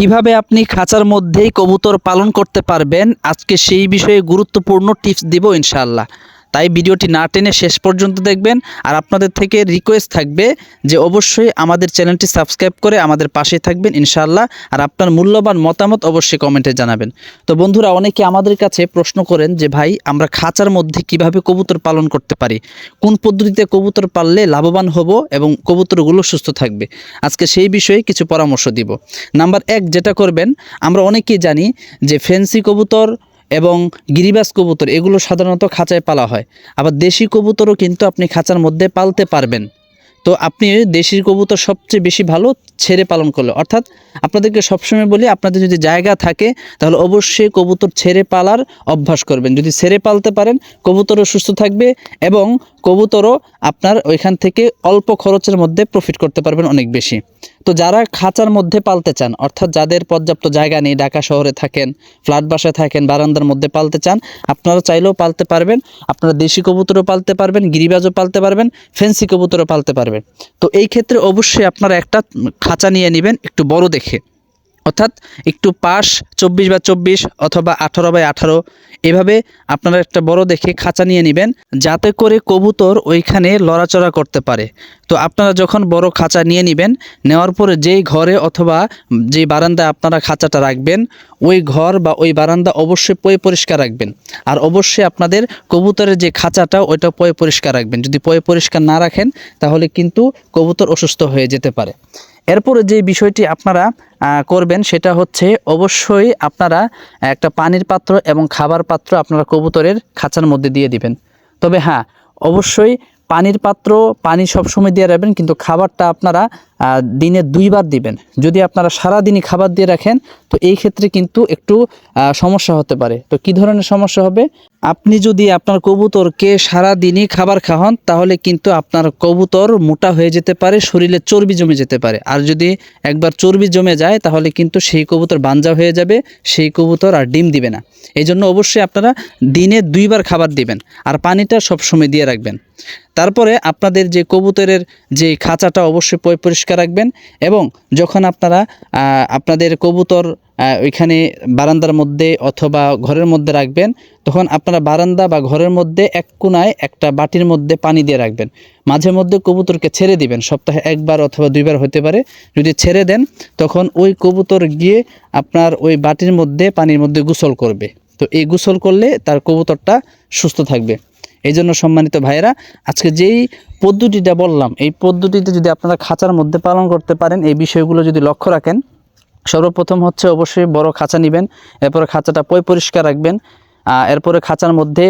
কীভাবে আপনি খাঁচার মধ্যেই কবুতর পালন করতে পারবেন, আজকে সেই বিষয়ে গুরুত্বপূর্ণ টিপস দিব ইনশাআল্লাহ। তাই ভিডিওটি না টেনে শেষ পর্যন্ত দেখবেন। আর আপনাদের থেকে রিকোয়েস্ট থাকবে যে অবশ্যই আমাদের চ্যানেলটি সাবস্ক্রাইব করে আমাদের পাশে থাকবেন ইনশাআল্লাহ। আর আপনার মূল্যবান মতামত অবশ্যই কমেন্টে জানাবেন। তো বন্ধুরা, অনেকে আমাদের কাছে প্রশ্ন করেন যে, ভাই, আমরা খাঁচার মধ্যে কীভাবে কবুতর পালন করতে পারি? কোন পদ্ধতিতে কবুতর পাললে লাভবান হব এবং কবুতরগুলো সুস্থ থাকবে? আজকে সেই বিষয়ে কিছু পরামর্শ দিব। নাম্বার এক, যেটা করবেন, আমরা অনেকেই জানি যে ফেন্সি কবুতর এবং গিরিবাস কবুতর, এগুলো সাধারণত খাঁচায় পালা হয়। আবার দেশি কবুতরও কিন্তু আপনি খাঁচার মধ্যে পালতে পারবেন। তো আপনি দেশি কবুতর সবচেয়ে বেশি ভালো ছেড়ে পালন করলে। অর্থাৎ আপনাদেরকে সবসময় বলি, আপনাদের যদি জায়গা থাকে, তাহলে অবশ্যই কবুতর ছেড়ে পালার অভ্যাস করবেন। যদি ছেড়ে পালতে পারেন, কবুতরও সুস্থ থাকবে এবং কবুতরও আপনার ওইখান থেকে অল্প খরচের মধ্যে প্রফিট করতে পারবেন অনেক বেশি। তো যারা খাঁচার মধ্যে পালতে চান, অর্থাৎ যাদের পর্যাপ্ত জায়গা নেই, ঢাকা শহরে থাকেন ফ্ল্যাট বাসায় থাকেন, বারান্দার মধ্যে পালতে চান, আপনারা চাইলেও পালতে পারবেন, আপনারা দেশি কবুতরও পালতে পারবেন, গিরিবাজও পালতে পারবেন ফেন্সি কবুতরও পালতে পারবেন। তো এই ক্ষেত্রে অবশ্যই আপনারা একটা খাঁচা নিয়ে নেবেন, একটু বড় দেখে। অর্থাৎ একটু পাশ চব্বিশ বা চব্বিশ অথবা আঠারো বাই আঠারো, এভাবে আপনারা একটা বড় দেখে খাঁচা নিয়ে নেবেন, যাতে করে কবুতর ওইখানে লড়াচড়া করতে পারে। তো আপনারা যখন বড় খাঁচা নিয়ে নেবেন, নেওয়ার পরে যেই ঘরে অথবা যেই বারান্দায় আপনারা খাঁচাটা রাখবেন, ওই ঘর বা ওই বারান্দা অবশ্যই পয় পরিষ্কার রাখবেন। আর অবশ্যই আপনাদের কবুতরের যে খাঁচাটা, ওইটা পয় পরিষ্কার রাখবেন। যদি পয় পরিষ্কার না রাখেন, তাহলে কিন্তু কবুতর অসুস্থ হয়ে যেতে পারে। এরপরে যে বিষয়টি আপনারা করবেন সেটা হচ্ছে অবশ্যই আপনারা একটা পানির পাত্র এবং খাবার পাত্র আপনারা কবুতরের খাঁচার মধ্যে দিয়ে দিবেন। তবে হ্যাঁ অবশ্যই পানির পাত্র পানি সবসময় দিয়ে রাখবেন, কিন্তু খাবারটা আপনারা দিনে দুইবার দিবেন। যদি আপনারা সারা দিনই খাবার দিয়ে রাখেন, তো এই ক্ষেত্রে কিন্তু একটু সমস্যা হতে পারে। তো কি ধরনের সমস্যা হবে? আপনি যদি আপনার কবুতরকে সারা দিনই খাবার খাওয়ান, তাহলে কিন্তু আপনার কবুতর মোটা হয়ে যেতে পারে, শরীরে চর্বি জমে যেতে পারে। আর যদি একবার চর্বি জমে যায়, তাহলে কিন্তু সেই কবুতর বাঞ্জা হয়ে যাবে, সেই কবুতর আর ডিম দিবে না। এই জন্য অবশ্যই আপনারা দিনে দুইবার খাবার দিবেন, আর পানিটা সবসময় দিয়ে রাখবেন। তারপরে আপনাদের যে কবুতরের যে খাঁচাটা অবশ্যই পয় পরিষ্কার রাখবেন এবং যখন আপনারা আপনাদের কবুতর ওইখানে বারান্দার মধ্যে অথবা ঘরের মধ্যে রাখবেন, তখন আপনারা বারান্দা বা ঘরের মধ্যে এক কোনায় একটা বাটির মধ্যে পানি দিয়ে রাখবেন। মাঝে মধ্যে কবুতরকে ছেড়ে দিবেন। সপ্তাহে একবার অথবা দুইবার হতে পারে। যদি ছেড়ে দেন, তখন ওই কবুতর গিয়ে আপনার ওই বাটির মধ্যে পানির মধ্যে গোসল করবে। তো এই গোসল করলে তার কবুতরটা সুস্থ থাকবে। এই জন্য সম্মানিত ভাইয়েরা, আজকে যেই পদ্ধতিটা বললাম, এই পদ্ধতিতে যদি আপনারা খাঁচার মধ্যে পালন করতে পারেন, এই বিষয়গুলো যদি লক্ষ্য রাখেন, সর্বপ্রথম হচ্ছে অবশ্যই বড় খাঁচা নেবেন, এরপরে খাঁচাটা পয় পরিষ্কার রাখবেন এরপরে খাঁচার মধ্যে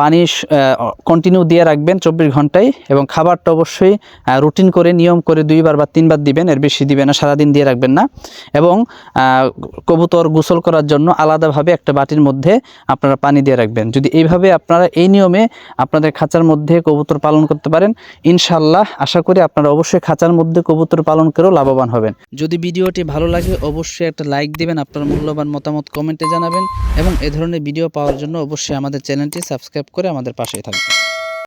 পানি কন্টিনিউ দিয়ে রাখবেন চব্বিশ ঘন্টায় এবং খাবারটা অবশ্যই রুটিন করে, নিয়ম করে দুইবার বা তিনবার দিবেন, এর বেশি দিবেন না, সারাদিন দিয়ে রাখবেন না। এবং কবুতর গোসল করার জন্য আলাদাভাবে একটা বাটির মধ্যে আপনারা পানি দিয়ে রাখবেন। যদি এইভাবে আপনারা এই নিয়মে আপনাদের খাঁচার মধ্যে কবুতর পালন করতে পারেন ইনশাল্লাহ আশা করি আপনারা অবশ্যই খাঁচার মধ্যে কবুতর পালন করেও লাভবান হবেন। যদি ভিডিওটি ভালো লাগে, অবশ্যই একটা লাইক দিবেন, আপনার মূল্যবান মতামত কমেন্টে জানাবেন এবং এ ধরনের ভিডিও পাওয়ার জন্য অবশ্যই আমাদের চ্যানেলটি সাবস্ক্রাইব করে আমাদের পাশেই থাকবেন।